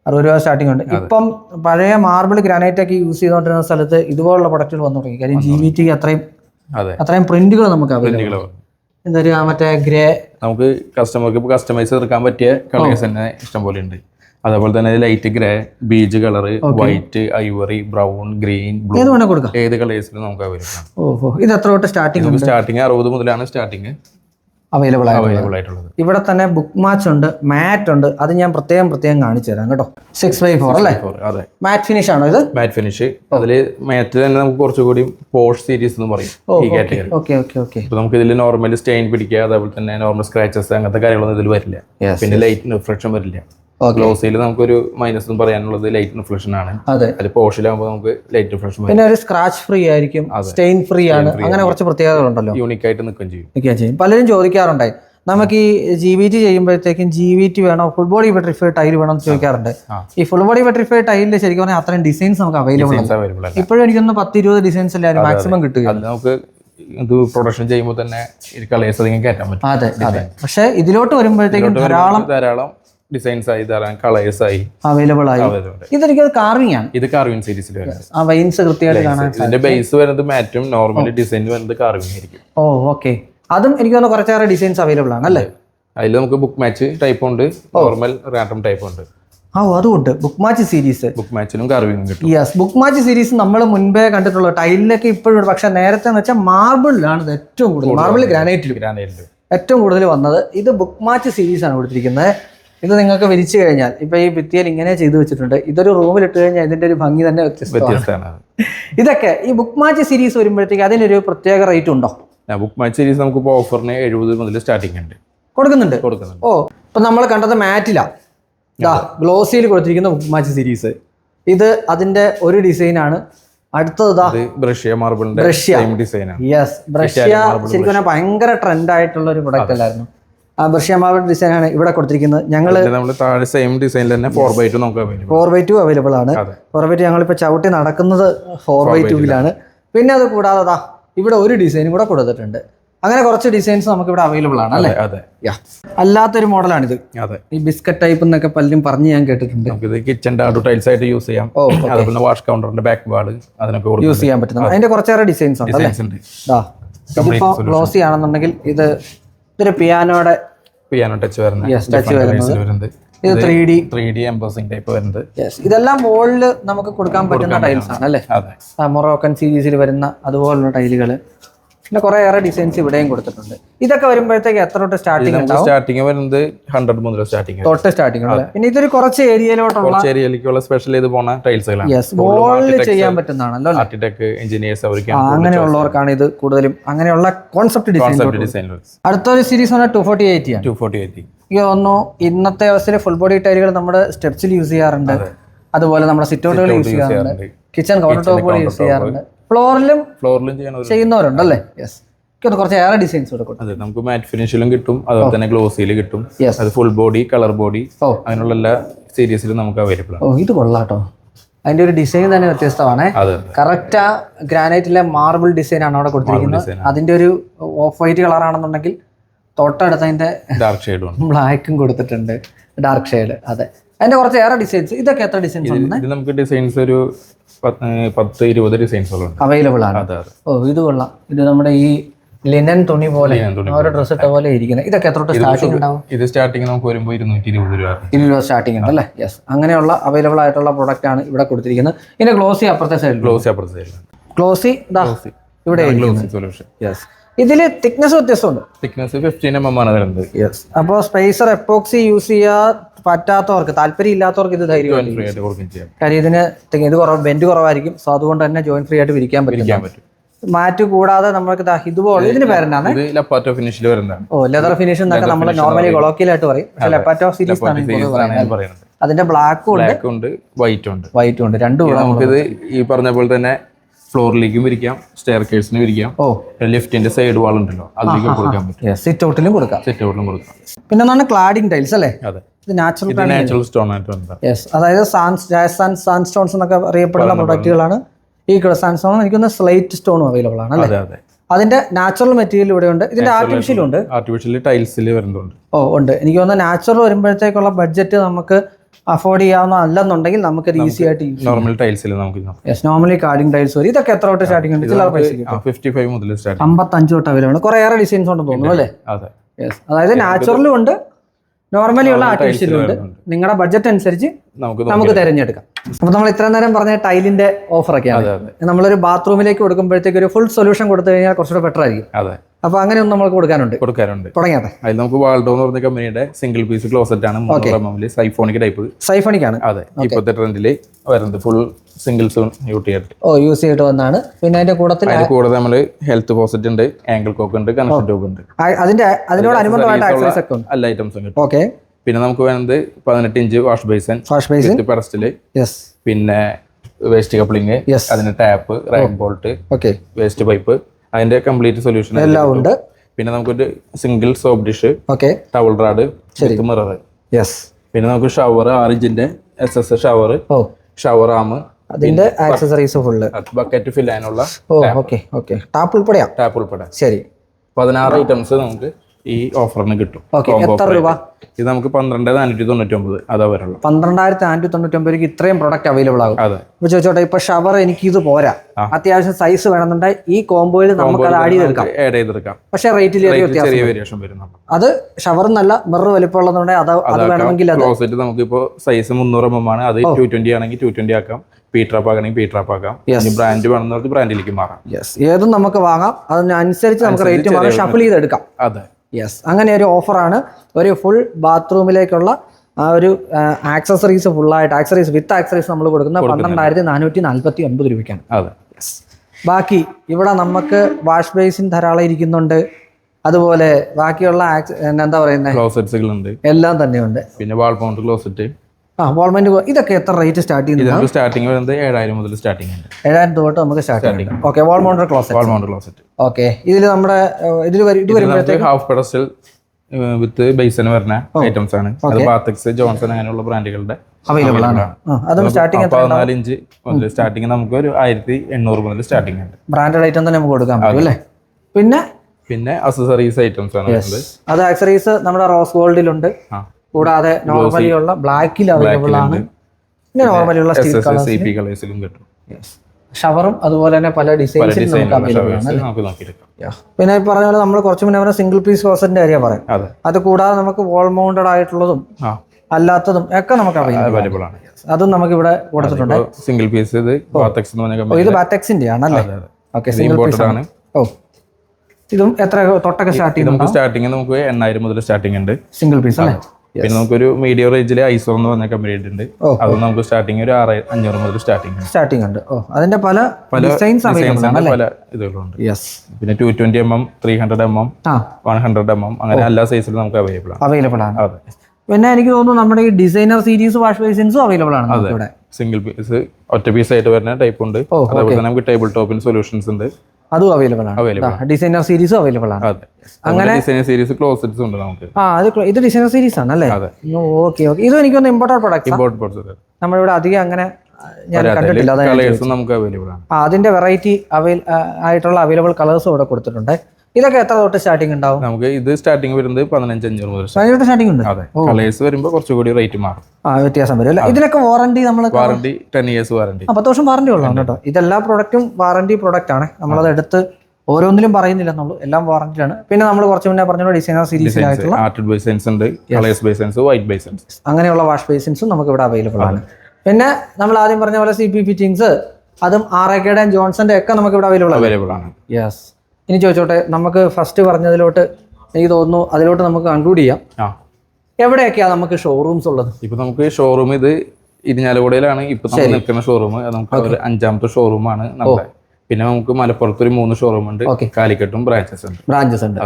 അറുപത് രൂപ സ്റ്റാർട്ടിംഗ് ഉണ്ട്. ഇപ്പം പഴയ മാർബിൾ ഗ്രാനൈറ്റ് ഒക്കെ യൂസ് ചെയ്തുകൊണ്ടിരുന്ന സ്ഥലത്ത് ഇതുപോലുള്ള പ്രൊഡക്റ്റുകൾ വന്നു തുടങ്ങി. കാര്യം ജി വി ടി അത്രയും അതെ. അത്രയും പ്രിന്റുകൾ നമുക്ക് അവൈലബിൾ എന്താ പറയുക മറ്റേ ഗ്രേ നമുക്ക് കസ്റ്റമർക്ക് കസ്റ്റമൈസ് തീർക്കാൻ പറ്റിയ കളേഴ്സ് തന്നെ ഇഷ്ടംപോലെ ഉണ്ട്. അതേപോലെ തന്നെ light grey beige colour white ivory brown green blue ഏത് വേണേ കൊടുക്കാം. ഏത് കളേഴ്സിലും നമുക്ക് അവൈലബിൾ ആണ്. ഓഹോ. ഇത് എത്ര തൊട്ട് സ്റ്റാർട്ടിംഗ് നമുക്ക് സ്റ്റാർട്ടിങ് അറുപത് മുതലാണ് സ്റ്റാർട്ടിംഗ് അവൈലബിൾ ആയിട്ടുള്ളത്. ഇവിടെ തന്നെ ബുക്ക് മാച്ച് ഉണ്ട് മാറ്റ് ഉണ്ട്. അത് ഞാൻ പ്രത്യേകം പ്രത്യേകം കാണിച്ചു തരാം കേട്ടോ. സിക്സ് ബൈ ഫോർ അല്ലേ? അതെ. മാറ്റ് ഫിനിഷ് ആണോ ഇത്? മാറ്റ് ഫിനിഷ് അതിൽ മാറ്റ് തന്നെ നമുക്ക് കുറച്ചുകൂടി പോഷ് സീരീസ് എന്ന് പറയും ഈ കാറ്റഗറി ഓക്കെ. ഓക്കെ ഓക്കെ നമുക്ക് ഇതിൽ നോർമൽ സ്റ്റെയിൻ പിടിക്കുക അതേപോലെ തന്നെ നോർമൽ സ്ക്രാച്ചസ് അങ്ങനത്തെ കാര്യങ്ങളൊന്നും ഇതിൽ വരില്ല. പിന്നെ ലൈറ്റ് റിഫ്ലക്ഷൻ വരില്ല. നമുക്ക് നമുക്കൊരു മൈനസ് എന്ന് പറയാനുള്ളത് ലൈറ്റ് റിഫ്ലക്ഷൻ ആണ്. അതെ. അതിൽ പോഷിലാകുമ്പോൾ നമുക്ക് ലൈറ്റ് റിഫ്ലക്ഷൻ പിന്നെ ഒരു സ്ക്രാച്ച് ഫ്രീ ആയിരിക്കും. സ്റ്റെയിൻ ഫ്രീ ആണ്. അങ്ങനെ കുറച്ച് പ്രത്യേകതകളുണ്ടല്ലോ യൂണിക് ആയിട്ട് നിൽക്കുകയും ചെയ്യും. നിൽക്കുകയും ചെയ്യും. പലരും ചോദിക്കാറുണ്ടായി. നമുക്ക് ഈ ജി വി ടി ചെയ്യുമ്പോഴത്തേക്കും ജി വി ടി വേണോ? ഫുൾ ബോഡി വെട്രിഫൈഡ് ടൈൽ വേണോ എന്ന് ചോദിക്കാറുണ്ട്. ഈ ഫുൾ ബോഡി വെട്രിഫൈഡ് ടൈലിൽ ശരിക്കും പറഞ്ഞാൽ അത്രയും ഡിസൈൻസ് നമുക്ക് അവൈലബിൾ ആണ് ഇപ്പോഴും എനിക്കൊന്ന് പത്ത് ഇരുപത് ഡിസൈൻസ് എല്ലാവരും മാക്സിമം കിട്ടുക നമുക്ക് ഇത് പ്രൊഡക്ഷൻ ചെയ്യുമ്പോൾ തന്നെ കളേഴ്സ് അധികം കയറ്റാൻ പറ്റും. അതെ അതെ. പക്ഷേ ഇതിലോട്ട് വരുമ്പോഴത്തേക്കും ധാരാളം ധാരാളം ഡിസൈൻസ് ആയി ധാരാളം കളേഴ്സ് ആയി. അവൈലബിൾ ആയി. ഇതെനിക്ക് കാർവിംഗ് ആണ്. ഇത് കാർവിംഗ് സീരീസിൽ ആ വൈൻസ് കൃത്യമായിട്ട് കാണാൻ ഇതിന്റെ ബേസ് വരുന്നത് മാറ്റും നോർമലി ഡിസൈൻ വരുന്നത് കാർവിംഗ് ആയിരിക്കും. ഓ ഓക്കെ അതും എനിക്ക് തോന്നുന്നു കുറച്ചേറെ ഡിസൈൻസ് അവൈലബിൾ ആണ് അല്ലേ? അതിൽ നമുക്ക് ബുക്ക് മാച്ച് ടൈപ്പ് ഉണ്ട്. നോർമൽ റാൻഡം ടൈപ്പ് ഉണ്ട്. ആ അതുകൊണ്ട് ബുക്ക് മാച്ച് സീരീസ് ബുക്ക് മാച്ചിലും കാർവിനും കിട്ടും. യെസ് ബുക്ക് മാച്ച് സീരീസ് നമ്മൾ മുൻപേ കണ്ടിട്ടുള്ള. ടൈലിലൊക്കെ ഇപ്പോഴും ഉണ്ട്. പക്ഷെ നേരത്തെ എന്ന് വെച്ചാൽ മാർബിളിലാണ് ഇത് ഏറ്റവും കൂടുതൽ. മാർബിൾ ഗ്രാനൈറ്റിൽ ഗ്രാനൈറ്റിൽ ഏറ്റവും കൂടുതൽ വന്നത്. ഇത് ബുക്ക് മാച്ച് സീരീസ് ആണ് കൊടുത്തിരിക്കുന്നത്. ഇത് നിങ്ങൾക്ക് വിരിച്ചു കഴിഞ്ഞാൽ ഇപ്പൊ ഈ ഭിത്തിയിൽ ഇങ്ങനെ ചെയ്തു വെച്ചിട്ടുണ്ട് ഇതൊരു റൂമിൽ ഇട്ട് കഴിഞ്ഞാൽ ഇതിന്റെ ഒരു ഭംഗി തന്നെ വ്യത്യസ്തമാണ്. ഇതൊക്കെ ഈ ബുക്ക് മാച്ച് സീരീസ് വരുമ്പോഴത്തേക്ക് അതിനൊരു പ്രത്യേക റേറ്റ് ഉണ്ടോ? ബുക്ക് മാച്ച് സീരീസ് നമുക്ക് ഓഫറിന് എഴുപത് മുതൽ സ്റ്റാർട്ടിംഗ് ഉണ്ട്. കൊടുക്കുന്നുണ്ട്? കൊടുക്കുന്നുണ്ട്. ഓ ഇപ്പൊ നമ്മൾ കണ്ടത് മാറ്റില. ഗ്ലോസിയിൽ കൊടുത്തിരിക്കുന്ന ബുക്ക് മാച്ച് സീരീസ് ഇത് അതിന്റെ ഒരു ഡിസൈനാണ് അടുത്തത് ബ്രഷ്യ മാർബിളിന്റെ ബ്രഷ്യ. ഡിസൈനാണ് യെസ് ബ്രഷ്യ ശരിക്കും ഭയങ്കര ട്രെൻഡ് ആയിട്ടുള്ള ഒരു പ്രൊഡക്റ്റ് അല്ലായിരുന്നു. ആ ഡിസൈൻ ആണ് ഇവിടെ കൊടുത്തിരിക്കുന്നത്. ഞങ്ങൾ താഴെ സെയിം ഡിസൈനിൽ തന്നെ ഫോർ ബൈ ടു നമുക്ക് ഫോർ ബൈ ടു അവൈലബിൾ ആണ്. ഫോർ ബൈ ടു ഞങ്ങളിപ്പോൾ ചവിട്ടി നടക്കുന്നത് ഫോർ ബൈ ടുവിലാണ് പിന്നെ അത് കൂടാതെ അതാ ഇവിടെ ഒരു ഡിസൈനും കൂടെ കൊടുത്തിട്ടുണ്ട്. അങ്ങനെ കുറച്ച് ഡിസൈൻസ് നമുക്ക് ഇവിടെ അവൈലബിൾ ആണ് അല്ലേ? അതെ അല്ലാത്തൊരു മോഡലാണിത്. അതെ. ഈ ബിസ്ക്കറ്റ് ടൈപ്പ് എന്നൊക്കെ പലരും പറഞ്ഞ് ഞാൻ കേട്ടിട്ടുണ്ട്. ഇത് കിച്ചൺ ഡാഡു ടൈൽസ് ആയിട്ട് യൂസ് ചെയ്യാം. ഓ അതുപോലെ വാഷ് കൗണ്ടറിന്റെ ബാക്ക് വാൾ അതിനൊക്കെ യൂസ് ചെയ്യാൻ പറ്റുന്ന അതിന്റെ കുറച്ചേറെ ഡിസൈൻസ് ഉണ്ട് അല്ലേ? ഗ്ലോസി ആണെന്നുണ്ടെങ്കിൽ ഇത് ഇതൊരു പിയാനോടെ പിയാനോ ടച്ച് വരുന്നത്. ടച്ച് വരുന്നത്. ഇത് three D three D embossing type വരുന്നത്. യെസ് ഇതെല്ലാം മുകളിൽ നമുക്ക് കൊടുക്കാൻ പറ്റുന്ന ടൈൽസ് ആണ് അല്ലേ? മൊറോക്കൻ സീരീസിൽ വരുന്ന അതുപോലുള്ള ടൈലുകൾ പിന്നെ കുറെ ഏറെ ഡിസൈൻസ് ഇവിടെയും കൊടുത്തിട്ടുണ്ട്. ഇതൊക്കെ വരുമ്പോഴത്തേക്ക് എത്ര തൊട്ട് സ്റ്റാർട്ടിംഗ് സ്റ്റാർട്ടിംഗ് വരുന്നത് ഹൺഡ്രഡ് മുതൽ സ്റ്റാർട്ടിംഗ് തൊട്ട് സ്റ്റാർട്ടിംഗ് ആണ് പിന്നെ ഇതൊരു കുറച്ച് ഏരിയയിലോട്ടുള്ള കുറച്ച് ഏരിയയിലേക്കുള്ള സ്പെഷ്യൽ ചെയ്ത് പോണ ടൈൽസുകളാണ് യെസ് മുകളിൽ ചെയ്യാൻ പറ്റുന്നതാണല്ലോ ആർക്കിടെക്ട് എഞ്ചിനീയേഴ്സ് അവർക്ക് അങ്ങനെയുള്ളവർക്കാണ് ഇത് കൂടുതലും അങ്ങനെയുള്ള കോൺസെപ്റ്റ് ഡിസൈൻ അടുത്തൊരു സീരീസ് ആണ് two forty eight two forty eight എനിക്ക് തോന്നുന്നു ഇന്നത്തെ അവസ്ഥയിൽ ഫുൾ ബോഡി ടൈലുകൾ നമ്മുടെ സ്റ്റെപ്സിൽ യൂസ് ചെയ്യാറുണ്ട്. അതുപോലെ നമ്മുടെ സിറ്റ് ഔട്ടുകൾ യൂസ് ചെയ്യാറുണ്ട്. കിച്ചൺ കൗണ്ടർ ടോപ്പുകൾ യൂസ് ചെയ്യാറുണ്ട്. ഫ്ലോറിലും ഫ്ലോറിലും ചെയ്യുന്നവരുണ്ടല്ലേ ചെയ്യുന്നവരുണ്ട് അല്ലേ? യെസ് കുറച്ച് ഏറെ ഡിസൈൻസ് അതെ നമുക്ക് മാറ്റ് ഫിനിഷിലും കിട്ടും അതുപോലെ തന്നെ ഗ്ലോസിയിൽ കിട്ടും. അത് ഫുൾ ബോഡി കളർ ബോഡി അങ്ങനെയുള്ള എല്ലാ സീരീസിലും നമുക്ക് അവൈലബിൾ ആണ്. ഇത് കൊള്ളാട്ടോ. അതിന്റെ ഒരു ഡിസൈൻ തന്നെ വ്യത്യസ്തമാണേ. കറക്റ്റ് ആ ഗ്രാനൈറ്റിലെ മാർബിൾ ഡിസൈൻ ആണ് അവിടെ കൊടുത്തിരിക്കുന്നത്. അതിന്റെ ഒരു ഓഫ് വൈറ്റ് കളർ കളറാണെന്നുണ്ടെങ്കിൽ തൊട്ടടുത്തതിന്റെ ഡാർക്ക് ഷെയ്ഡ് ബ്ലാക്കും കൊടുത്തിട്ടുണ്ട്. ഡാർക്ക് ഷെയ്ഡ് അതെ. അതിന്റെ കുറച്ച് ഏറെ ഡിസൈൻസ് ഇതൊക്കെ എത്ര ഡിസൈൻസ് നമുക്ക് ഡിസൈൻസ് ഒരു പത്ത് ഇരുപത് ഡിസൈൻസുകളുണ്ട്. അവൈലബിൾ ആണ്. ഓ ഇത് കൊള്ളാം. ഇത് നമ്മുടെ ഈ ലിനൻ തുണി പോലെ ഓരോ ഡ്രസ് ഇട്ട പോലെ ഇരിക്കുന്നത്. ഇതൊക്കെ എത്ര സ്റ്റാർട്ടിംഗ് ഉണ്ടാവും? ഇത് സ്റ്റാർട്ടിംഗ് നമുക്ക് വരുമ്പോൾ ഇരുന്നൂറ്റി ഇരുപത് രൂപ ഇരുപത് രൂപ സ്റ്റാർട്ടിംഗ് ഉണ്ട് അല്ലേ? യെസ് അങ്ങനെയുള്ള അവൈലബിൾ ആയിട്ടുള്ള പ്രോഡക്റ്റ് ആണ് ഇവിടെ കൊടുത്തിരിക്കുന്നത്. ഇതിന്റെ ഗ്ലോസി അപ്പുറത്തെ സൈഡ് ഗ്ലോസി അപ്പുറത്തെ സൈഡ് ഗ്ലോസി ഇവിടെ ഗ്ലോസി സൊല്യൂഷൻ യെസ് ഇതിൽ തിക്നെസ് വ്യത്യാസമുണ്ട്. തിക്നെസ് ഫിഫ്റ്റീൻ എം എം ആണ് വരുന്നത്. യെസ് അപ്പോൾ സ്പേസർ എപ്പോക്സി യൂസ് ചെയ്യാൻ പറ്റാത്തവർക്ക് താല്പര്യം ഇല്ലാത്തവർക്ക് ഇത് ധൈര്യം കാര്യത്തിന് കാര്യം ഇതിന് ഇത് കുറവ് ബെൻഡ് കുറവായിരിക്കും. സോ അതുകൊണ്ട് തന്നെ ജോയിൻ ഫ്രീ ആയിട്ട് വിരിക്കാൻ പറ്റും. മാറ്റ് കൂടാതെ നമ്മൾക്ക് ഇതുപോലെ ഇതിന് ലപ്പാറ്റോ ഫിനിഷിൽ വരുന്നതാണ്. ഓ ലെതർ ഫിനിഷ് എന്നൊക്കെ നമ്മൾ നോർമലി കൊളോക്കിയലായിട്ട് പറയും. പക്ഷെ ലെപ്പാറ്റോ സീരീസ് പറയുന്നത്. അതിന്റെ ബ്ലാക്കും ഉണ്ട്. ബ്ലാക്ക് ഉണ്ട് വൈറ്റ് ഉണ്ട്. വൈറ്റ് ഉണ്ട്. രണ്ടും നമുക്കിത് ഈ പറഞ്ഞ പോലെ തന്നെ ഫ്ലോറിലേക്കും വിരിക്കാം സ്റ്റെയർ കേഴ്സിന് വിരിക്കാം. ഓ. ലിഫ്റ്റിന്റെ സൈഡ് വാൾ ഉണ്ടല്ലോ അതിലേക്കും കൊടുക്കാൻ പറ്റും. സിറ്റ് ഔട്ടിലും കൊടുക്കാം. സിറ്റ് ഔട്ടിലും കൊടുക്കാം. പിന്നെ ക്ലാഡിംഗ് ടൈൽസ് അല്ലേ? അതെ. ഇത് നാച്ചുറൽ സ്റ്റോൺ ആയിട്ട് യെസ് അതായത് സാൻസ് രാജസ്ഥാൻ സാൻ സ്റ്റോൺസ് എന്നൊക്കെ അറിയപ്പെടുന്ന പ്രൊഡക്റ്റുകളാണ് ഈ സാൻ സ്റ്റോൺ എനിക്കൊന്ന് സ്ലൈറ്റ് സ്റ്റോണും അവൈലബിൾ ആണ് അല്ലേ? അതെ അതെ. അതിന്റെ നാച്ചുറൽ മെറ്റീരിയൽ ഇവിടെ ഉണ്ട്. ഇതിന്റെ ആർട്ടിഫിഷ്യൽ ഉണ്ട്. ആർട്ടിഫിഷ്യൽ ടൈൽസിൽ വരുന്നുണ്ട്. ഓ ഉണ്ട്. എനിക്ക് തോന്നുന്നു നാച്ചുറൽ വരുമ്പോഴത്തേക്കുള്ള ബഡ്ജറ്റ് നമുക്ക് അഫോർഡ് ചെയ്യാവുന്ന അല്ലെന്നുണ്ടെങ്കിൽ നമുക്ക് ഈസി ആയിട്ട് നോർമൽ ടൈൽസിൽ നമുക്ക് യെസ് നോർമലി കാർഡിംഗ് ടൈൽസ് വരും. ഇതൊക്കെ എത്ര തൊട്ട് സ്റ്റാർട്ടിംഗ് ഉണ്ട്? ചില പൈസ ഫിഫ്റ്റി ഫൈവ് മുതൽ സ്റ്റാർട്ട് അമ്പത്തഞ്ച് തൊട്ട് അവൈലബിൾ കുറേ ഏറെ ഡിസൈൻസ് ഉണ്ടെന്ന് തോന്നുന്നു അല്ലേ? അതെ. യെസ് അതായത് നാച്ചുറലും ഉണ്ട്. നോർമലി ഉള്ള ആർട്ടിഫിഷ്യലും ഉണ്ട്. നിങ്ങളുടെ ബഡ്ജറ്റ് അനുസരിച്ച് നമുക്ക് തിരഞ്ഞെടുക്കാം. അപ്പോൾ നമ്മൾ ഇത്രയും നേരം പറഞ്ഞ ടൈലിന്റെ ഓഫറൊക്കെയാണ് നമ്മളൊരു ബാത്റൂമിലേക്ക് കൊടുക്കുമ്പോഴത്തേക്ക് ഒരു ഫുൾ സൊല്യൂഷൻ കൊടുത്തു കഴിഞ്ഞാൽ കുറച്ചുകൂടെ ബെറ്റർ ആയിരിക്കും. അങ്ങനെ അങ്ങനെയൊന്നും നമുക്ക് കൊടുക്കാനുണ്ട്. കൊടുക്കാനുണ്ട്. തുടങ്ങിയാട്ടെ. അതിൽ നമുക്ക് വാൾഡോ എന്ന് പറഞ്ഞ കമ്പനിയുടെ സിംഗിൾ പീസ് ക്ലോസറ്റ് ആണ് സൈഫോണിക് ടൈപ്പ് സൈഫോണിക് ആണ്. അതെ. ഇപ്പോഴത്തെ ട്രെൻഡിൽ വരുന്നത് ഫുൾ സിംഗിൾ സോൺ യൂസ് ചെയ്തിട്ട് ഓ യൂസ് ചെയ്തിട്ട് വന്നാണ്. പിന്നെ അതിന്റെ കൂടത്തിൽ കൂടെ നമ്മൾ ഹെൽത്ത് പോസിറ്റ് ഉണ്ട് ആംഗിൾ കോക്ക് ഉണ്ട് കണക്ഷൻ ട്യൂബ് ഉണ്ട്. അതിന്റെ അതിനോട് അനുബന്ധമായിട്ട് ഉണ്ട്. എല്ലാ ഐറ്റംസും കിട്ടും ഓക്കെ പിന്നെ നമുക്ക് വേണ്ടത് പതിനെട്ട് inch wash basin wash basin പെറസ്റ്റിൽ പിന്നെ വേസ്റ്റ് കപ്ലിംഗ് യെസ് അതിന് ടാപ്പ് റൈൻ ബോൾട്ട് ഓക്കെ വേസ്റ്റ് പൈപ്പ് അതിന്റെ കംപ്ലീറ്റ് സൊല്യൂഷൻ എല്ലാം ഉണ്ട്. പിന്നെ നമുക്കൊരു single soap dish okay towel rod mirror yes പിന്നെ നമുക്ക് ഷവർ ആറ് ഇഞ്ചിന്റെ S S shower shower arm അതിന്റെ ആക്സസറീസ് ഫുള്ള് ബക്കറ്റ് ഫിൽ ചെയ്യാനുള്ള ഓക്കെ ഓക്കെ ടാപ്പ് ഉൾപ്പെടെയാ? ടാപ്പ് ഉൾപ്പെടെ. ശരി. പതിനാറ് ഐറ്റംസ് നമുക്ക് ഈ ഓഫറിന് കിട്ടും. എത്ര രൂപ? ഇത് നമുക്ക് പന്ത്രണ്ട് നാനൂറ്റി തൊണ്ണൂറ്റി ഒമ്പത് അതാ വരുള്ളൂ പന്ത്രണ്ടായിരത്തി നാനൂറ്റി തൊണ്ണൂറ്റി ഒമ്പത് ഇത്രയും പ്രൊഡക്റ്റ് അവൈലബിൾ ആകും. അതെ. ഇപ്പൊ ചോദിച്ചോട്ടെ ഇപ്പൊ ഷവർ എനിക്ക് ഇത് പോരാ. അത്യാവശ്യം സൈസ് വേണമെന്നുണ്ടെങ്കിൽ ഈ കോംബോയിൽ നമുക്ക് അത് ആഡ് ചെയ്തെടുക്കാം. ആഡ് ചെയ്തെടുക്കാം. പക്ഷേ റേറ്റിൽ ചെറിയ വേരിയേഷൻ വരും അത് ഷവർ എന്നല്ല മെറു വലിപ്പമുള്ളതുകൊണ്ടെങ്കിൽ അത് അത് വേണമെങ്കിൽ ക്ലോസറ്റ് നമുക്ക് ഇപ്പോ സൈസ് മുന്നൂറ് എം ആണ്. അത് ടു ട്വന്റി ആണെങ്കിൽ ടു ട്വന്റി ആക്കാം. ആക്കാം. ബ്രാൻഡ് ബ്രാൻഡിലേക്ക് മാറാം. യെസ് ഏതും നമുക്ക് വാങ്ങാം. അതിനനുസരിച്ച് നമുക്ക് റേറ്റ് മാറാം. ഷഫിൾ ചെയ്തെടുക്കാം. അതെ. യെസ് അങ്ങനെ ഒരു ഓഫറാണ്. ഒരു ഫുൾ ബാത്റൂമിലേക്കുള്ള ആ ഒരു ആക്സസറീസ് ഫുള്ളായിട്ട് ആക്സറീസ് വിത്ത് ആക്സറീസ് നമ്മൾ കൊടുക്കുന്ന പന്ത്രണ്ടായിരത്തി നാനൂറ്റി നാൽപ്പത്തി ഒൻപത് രൂപയ്ക്കാണ്. അതെ. യെസ് ബാക്കി ഇവിടെ നമുക്ക് വാഷ് ബേസിൻ ധാരാളം ഇരിക്കുന്നുണ്ട്. അതുപോലെ ബാക്കിയുള്ള എന്താ പറയുന്നത് എല്ലാം തന്നെയുണ്ട്. പിന്നെ വാൾ പൗണ്ട് ക്ലോസറ്റ് ആ വോൾമെന്റ് ഇതൊക്കെ എത്ര റേറ്റ് സ്റ്റാർട്ട് ചെയ്യുന്നത് സ്റ്റാർട്ടിംഗ് സ്റ്റാർട്ടിങ് വരുന്നത് ഏഴായിരം മുതൽ സ്റ്റാർട്ടിങ് ഉണ്ട്. ഏഴായിരം തൊട്ട് നമുക്ക് സ്റ്റാർട്ട് ചെയ്യാം okay wall mounter closet wall mounter closet okay ഇതിൽ നമ്മുടെ ഇതിൽ ഇത് വരുമ്പോഴത്തേക്ക് ഹാഫ് പെഡസ്റ്റൽ വിത്ത് ബേസിന് വരുന്ന ഐറ്റംസ് ആണ്. അത് ബാത്തക്സ് ജോൺസൺ അങ്ങനെയുള്ള ബ്രാൻഡുകളുടെ അവൈലബിൾ ആണ്. അതും സ്റ്റാർട്ടിംഗ് പതിനാല് ഇഞ്ച് മുതൽ സ്റ്റാർട്ടിങ് നമുക്ക് ഒരു ആയിരത്തി എണ്ണൂറ് മുതൽ സ്റ്റാർട്ടിങ് ഉണ്ട്. ബ്രാൻഡഡ് ഐറ്റം തന്നെ നമുക്ക് കൊടുക്കാൻ പറ്റും അല്ലേ? പിന്നെ? പിന്നെ അക്സസറീസ് ഐറ്റംസ് ആണ് അത് ആക്സറീസ് നമ്മുടെ റോസ് ഗോൾഡിലുണ്ട് കൂടാതെ നോർമലി ഉള്ള ബ്ലാക്കിൽ അവൈലബിൾ ആണ്. പിന്നെ നോർമലി ഉള്ള സ്റ്റീൽ കളേഴ്സിലും കിട്ടും. ഷവറും അതുപോലെ തന്നെ പല ഡിസൈൻസിലും ഡിസൈൻ നമുക്ക് അവൈലബിൾ ആണ് പിന്നെ പറഞ്ഞ പോലെ നമ്മൾ കുറച്ച് മുന്നേ പറഞ്ഞ സിംഗിൾ പീസ് ക്ലോസറ്റിന്റെ കാര്യം പറയാം. അതെ. കൂടാതെ നമുക്ക് വോൾ മൗണ്ടഡ് ആയിട്ടുള്ളതും അല്ലാത്തതും ഒക്കെ നമുക്ക് അവൈലബിൾ ആണ്. അതും നമുക്ക് ഇവിടെ കൊടുത്തിട്ടുണ്ട് സിംഗിൾ പീസ് ഇത് ഇത് ബാറ്റക്സിന്റെ ആണല്ലേ അതെ ഓക്കെ സിംഗിൾ പീസ് ആണ്. ഓ. ഇതും എത്ര തൊട്ടൊക്കെ സ്റ്റാർട്ട് ഇത് ചെയ്യുന്നു നമുക്ക് സ്റ്റാർട്ടിങ് നമുക്ക് എണ്ണായിരം മുതൽ സ്റ്റാർട്ടിങ് ഉണ്ട്. സിംഗിൾ പീസ് അല്ലേ? പിന്നെ നമുക്കൊരു മീഡിയം റേഞ്ചിലെ ഐസോ എന്ന് പറഞ്ഞ കമ്പനി ഉണ്ട്. അത് നമുക്ക് സ്റ്റാർട്ടിങ് ഒരു ആറ് അഞ്ഞൂറ് മുതൽ സ്റ്റാർട്ടിങ് സ്റ്റാർട്ടിങ് ഉണ്ട്. ഓ അതിന്റെ പല പല ഡിസൈൻസ് പല ഇതുകളുണ്ട്. യെസ് പിന്നെ two twenty M M three hundred M M one hundred M M അങ്ങനെ എല്ലാ സൈസിലും നമുക്ക് അവൈലബിൾ ആണ്. അവൈലബിൾ ആണ്. അതെ. പിന്നെ എനിക്ക് തോന്നുന്നു നമ്മുടെ ഈ ഡിസൈനർ സീരീസ് വാഷ് ബേസിൻസും അവൈലബിൾ ആണ് ഇവിടെ സിംഗിൾ പീസ് ഒറ്റ പീസ് ആയിട്ട് വരുന്ന ടൈപ്പ് ഉണ്ട്. അതേപോലെ തന്നെ നമുക്ക് ടേബിൾ ടോപ്പിന് സൊല്യൂഷൻസ് ഉണ്ട്. അതും അവൈലബിൾ ആണ്. ഡിസൈനർ സീരീസും അവൈലബിൾ ആണ്. അങ്ങനെ ഡിസൈനർ സീരീസ് ക്ലോസറ്റ്സ് ഉണ്ട് നമുക്ക്. ആ അത് ഇത് ഡിസൈനർ സീരീസ് ആണ് അല്ലേ? ഓക്കെ ഓക്കെ ഇതും എനിക്കൊന്ന് ഇമ്പോർട്ടന്റ് പ്രൊഡക്റ്റ് ഇമ്പോർട്ട് നമ്മൾ നമ്മളിവിടെ അധികം അങ്ങനെ ഞാൻ കണ്ടിട്ടില്ല. അതിന്റെ വെറൈറ്റി ആയിട്ടുള്ള അവൈലബിൾ കളേഴ്സും ഇവിടെ കൊടുത്തിട്ടുണ്ട്. ഇതൊക്കെ എത്ര തൊട്ട് സ്റ്റാർട്ടിംഗ് ഉണ്ടാവും? നമുക്ക് ഇത് സ്റ്റാർട്ടിംഗ് വരുന്നത് പതിനഞ്ച് അഞ്ഞൂറ് മുതൽ. സ്റ്റാർട്ടിംഗ് ഉണ്ട്? അതെ. കളേഴ്സ് വരുമ്പോൾ കുറച്ചുകൂടി റേറ്റ് മാറും. ആ വ്യത്യാസം വരും അല്ലേ? ഇതിനൊക്കെ വാറണ്ടി നമ്മൾ വാറണ്ടി ടെൻ ഇയേഴ്സ് വാറണ്ടി പത്ത് വർഷം വാറണ്ടി ഉള്ളതാണ് കേട്ടോ. ഇതെല്ലാ പ്രോഡക്റ്റും വാറണ്ടി പ്രോഡക്റ്റ് ആണ്. നമ്മളത് എടുത്ത് ഓരോന്നിലും പറയുന്നില്ല എന്നുള്ളൂ എല്ലാം വാറണ്ടിയാണ് പിന്നെ നമ്മൾ കുറച്ച് മുന്നേ പറഞ്ഞ ഡിസൈനർ സീരീസിലായിട്ടുള്ള ആർട്ടഡ് ബൈസൻസ് ഉണ്ട് കളേഴ്സ് ബൈസൻസ് വൈറ്റ് ബൈസൻസ് അങ്ങനെയുള്ള വാഷ് ബേസിൻസും നമുക്ക് ഇവിടെ അവൈലബിൾ ആണ്. പിന്നെ നമ്മൾ ആദ്യം പറഞ്ഞ പോലെ സി പി ഫിറ്റിങ്സ് അതും ആർ എ കെയുടെയും ജോൺസന്റെ ഒക്കെ നമുക്ക് ഇവിടെ അവൈലബിൾ അവൈലബിൾ ആണ്. യെസ് ഇനി ചോദിച്ചോട്ടെ നമുക്ക് ഫസ്റ്റ് പറഞ്ഞതിലോട്ട് എനിക്ക് തോന്നുന്നു അതിലോട്ട് നമുക്ക് കൺക്ലൂഡ് ചെയ്യാം. ആ. എവിടെയൊക്കെയാണ് നമുക്ക് ഷോറൂംസ് ഉള്ളത്? ഇപ്പൊ നമുക്ക് ഷോറൂം ഇത് ഇരിഞ്ഞാലക്കുടയിലാണ്. ഇപ്പൊ നമ്മൾ നിൽക്കുന്ന ഷോറൂം നമുക്ക് ഒരു അഞ്ചാമത്തെ ഷോറൂമാണ് നമ്മുടെ. പിന്നെ നമുക്ക് മലപ്പുറത്ത് ഒരു മൂന്ന് ഷോറൂം ഉണ്ട്. കാലിക്കട്ടും ബ്രാഞ്ചസ് ഉണ്ട്. ബ്രാഞ്ചസ് ഉണ്ട്.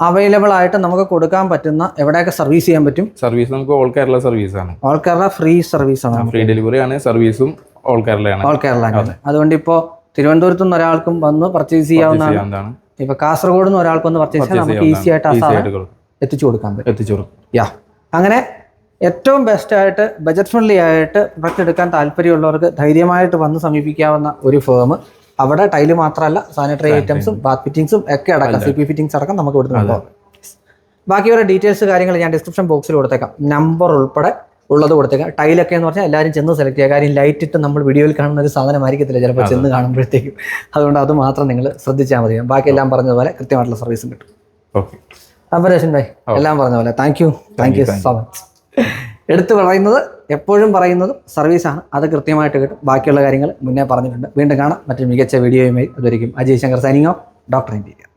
അവൈലബിൾ ആയിട്ട് നമുക്ക് കൊടുക്കാൻ പറ്റുന്ന എവിടെയൊക്കെ സർവീസ് ചെയ്യാൻ പറ്റും? സർവീസ് നമുക്ക് ഓൾ കേരള സർവീസ് ആണ്. ഓൾ കേരള ഫ്രീ സർവീസ് ആണ് ഫ്രീ ഡെലിവറി ആണ് സർവീസും ഓൾ കേരളയാണ് ഓൾ കേരള അതുകൊണ്ട് ഇപ്പോൾ തിരുവനന്തപുരത്ത് നിന്ന് ഒരാൾക്കും വന്ന് പർച്ചേസ് ചെയ്യാവുന്നതാണ്. ഇപ്പൊ കാസർഗോഡ് നിന്ന് ഒരാൾക്ക് വന്ന് പർച്ചേസ് ചെയ്യാൻ നമുക്ക് ഈസി ആയിട്ട് ആ സാധനം എത്തിച്ചു കൊടുക്കാൻ പറ്റും. എത്തിച്ചു യാ അങ്ങനെ ഏറ്റവും ബെസ്റ്റ് ആയിട്ട് ബജറ്റ് ഫ്രണ്ട്ലി ആയിട്ട് പ്രൊഡക്റ്റ് എടുക്കാൻ താല്പര്യമുള്ളവർക്ക് ധൈര്യമായിട്ട് വന്ന് സമീപിക്കാവുന്ന ഒരു ഫേം അവിടെ ടൈൽ മാത്രമല്ല സാനിറ്ററി ഐറ്റംസും ബാത്ത് ഫിറ്റിംഗ്സും ഒക്കെ അടക്കം സി പി ഫിറ്റിംഗ്സ് അടക്കം നമുക്ക് ഇവിടുന്ന് ബാക്കിയുള്ള ഡീറ്റെയിൽസ് കാര്യങ്ങൾ ഞാൻ ഡിസ്ക്രിപ്ഷൻ ബോക്സിൽ കൊടുത്തേക്കാം. നമ്പർ ഉൾപ്പെടെ ഉള്ളത് കൊടുത്തേക്കാം. ടൈലൊക്കെ എന്ന് പറഞ്ഞാൽ എല്ലാവരും ചെന്ന് സെലക്ട് ചെയ്യുക. കാര്യം ലൈറ്റ് ഇട്ട് നമ്മൾ വീഡിയോയിൽ കാണുന്ന ഒരു സാധനമായിരിക്കത്തില്ല ചിലപ്പോൾ ചെന്ന് കാണുമ്പോഴത്തേക്കും. അതുകൊണ്ട് അത് മാത്രം നിങ്ങൾ ശ്രദ്ധിച്ചാൽ മതി. ബാക്കി എല്ലാം പറഞ്ഞതുപോലെ കൃത്യമായിട്ടുള്ള സർവീസും കിട്ടും. ഓക്കെ അപ്പോൾ രേഷൻ ഭായ് എല്ലാം പറഞ്ഞ പോലെ. Thank you thank you so much എടുത്തു പറയുന്നത് എപ്പോഴും പറയുന്നത് സർവീസാണ് അത് കൃത്യമായിട്ട് കിട്ടും. ബാക്കിയുള്ള കാര്യങ്ങൾ മുന്നേ പറഞ്ഞിട്ടുണ്ട്. വീണ്ടും കാണാം. മറ്റൊരു മികച്ച വീഡിയോയുമായി അതൊരിക്കും Ajay Shankar signing off doctor India